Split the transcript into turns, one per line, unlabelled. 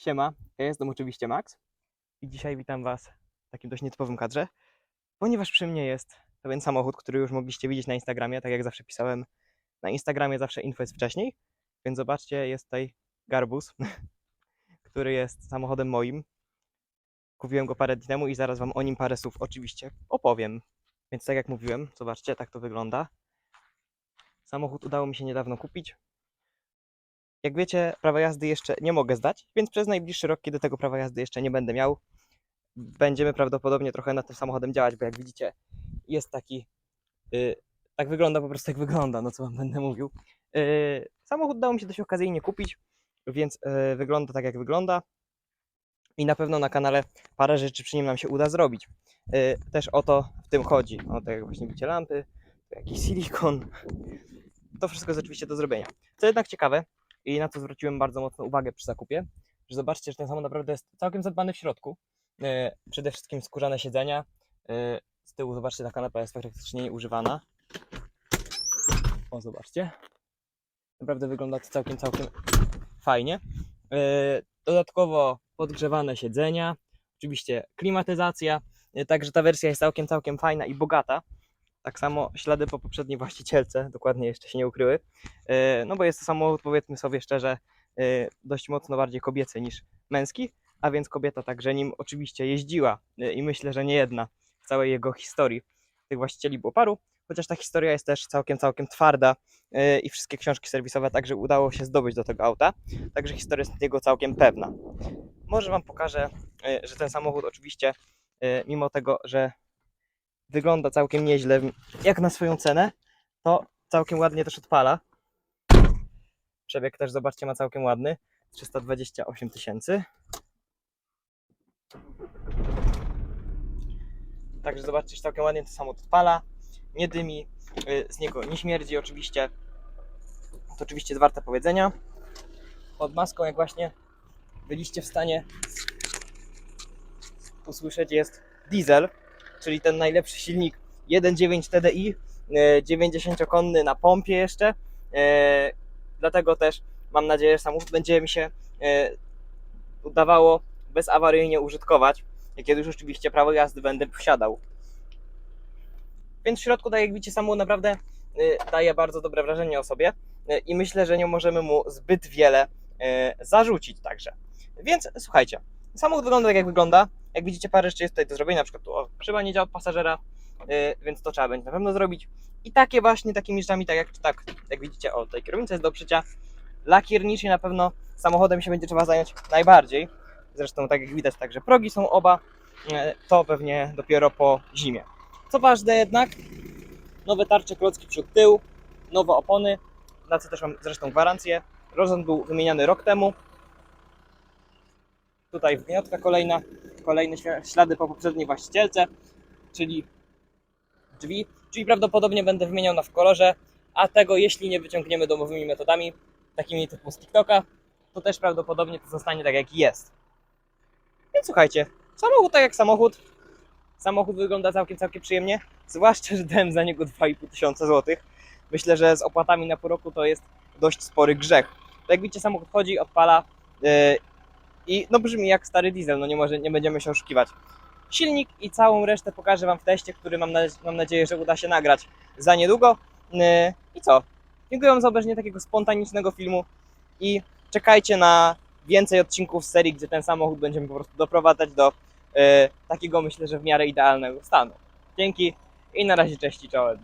Siema, ja jestem oczywiście Max i dzisiaj witam Was w takim dość nietypowym kadrze, ponieważ przy mnie jest pewien samochód, który już mogliście widzieć na Instagramie, tak jak zawsze pisałem. Na Instagramie zawsze info jest wcześniej, więc zobaczcie, jest tutaj Garbus, który jest samochodem moim. Kupiłem go parę dni temu i zaraz Wam o nim parę słów oczywiście opowiem. Więc tak jak mówiłem, zobaczcie, tak to wygląda. Samochód udało mi się niedawno kupić. Jak wiecie, prawa jazdy jeszcze nie mogę zdać, więc przez najbliższy rok, kiedy tego prawa jazdy jeszcze nie będę miał, będziemy prawdopodobnie trochę nad tym samochodem działać, bo jak widzicie, jest taki. y, tak wygląda po prostu jak wygląda, no co wam będę mówił. Y, samochód udało mi się dość okazyjnie kupić, więc y, wygląda tak jak wygląda. I na pewno na kanale parę rzeczy przy nim nam się uda zrobić. Y, też o to w tym chodzi. O tak jak właśnie widzicie lampy, jakiś silikon. To wszystko jest oczywiście do zrobienia. Co jednak ciekawe, i na co zwróciłem bardzo mocno uwagę przy zakupie, że zobaczcie, że ten samochód naprawdę jest całkiem zadbany w środku. E, Przede wszystkim skórzane siedzenia. E, Z tyłu zobaczcie, ta kanapa jest praktycznie nieużywana. O, zobaczcie. Naprawdę wygląda to całkiem, całkiem fajnie. E, Dodatkowo podgrzewane siedzenia, oczywiście klimatyzacja, także ta wersja jest całkiem, całkiem fajna i bogata. Tak samo ślady po poprzedniej właścicielce, dokładnie jeszcze się nie ukryły. E, No bo jest to samochód, powiedzmy sobie szczerze, e, dość mocno bardziej kobiecy niż męski, a więc kobieta także nim oczywiście jeździła e, i myślę, że nie jedna w całej jego historii. Tych właścicieli było paru, chociaż ta historia jest też całkiem, całkiem twarda i wszystkie książki serwisowe także udało się zdobyć do tego auta, także historia jest jego całkiem pewna. Może Wam pokażę, że ten samochód oczywiście, mimo tego, że wygląda całkiem nieźle, jak na swoją cenę, to całkiem ładnie też odpala. Przebieg też, zobaczcie, ma całkiem ładny. 328 tysięcy. Także zobaczcie, że całkiem ładnie to samo odpala. Nie dymi, y, z niego nie śmierdzi oczywiście. To oczywiście jest warte powiedzenia. Pod maską, jak właśnie byliście w stanie usłyszeć, jest diesel, czyli ten najlepszy silnik 1.9 TDI, y, 90-konny na pompie jeszcze. Y, Dlatego też mam nadzieję, że samochód będzie mi się e, udawało bezawaryjnie użytkować, kiedy już oczywiście prawo jazdy będę posiadał. Więc w środku, tak jak widzicie, samochód naprawdę e, daje bardzo dobre wrażenie o sobie e, i myślę, że nie możemy mu zbyt wiele e, zarzucić także. Więc słuchajcie, samochód wygląda tak jak wygląda. Jak widzicie, parę rzeczy jest tutaj do zrobienia, na przykład tu o, nie działa od pasażera, e, więc to trzeba będzie na pewno zrobić. I takie właśnie, takimi rzeczami, tak jak, tak, jak widzicie, o, tej kierownica jest do przycia. Lakiernicznie na pewno samochodem się będzie trzeba zająć najbardziej. Zresztą, tak jak widać, także progi są oba. E, To pewnie dopiero po zimie. Co ważne jednak, nowe tarcze, klocki przód, tył, nowe opony, na co też mam zresztą gwarancję. Rozon był wymieniany rok temu. Tutaj wgniotka kolejna, kolejne śla- ślady po poprzedniej właścicielce, czyli drzwi, czyli prawdopodobnie będę wymieniał na w kolorze, a tego jeśli nie wyciągniemy domowymi metodami, takimi typu z TikToka, to też prawdopodobnie to zostanie tak jak jest. Więc słuchajcie, samochód tak jak samochód, samochód wygląda całkiem, całkiem przyjemnie, zwłaszcza, że dałem za niego 2,5 tysiąca złotych. Myślę, że z opłatami na pół roku to jest dość spory grzech. Tak jak widzicie, samochód chodzi, odpala yy, i no brzmi jak stary diesel, no nie, może, nie będziemy się oszukiwać silnik i całą resztę pokażę Wam w teście, który mam, na, mam nadzieję, że uda się nagrać za niedługo. Yy, I co? Dziękuję Wam za obejrzenie takiego spontanicznego filmu i czekajcie na więcej odcinków z serii, gdzie ten samochód będziemy po prostu doprowadzać do yy, takiego, myślę, że w miarę idealnego stanu. Dzięki i na razie cześć i czołem.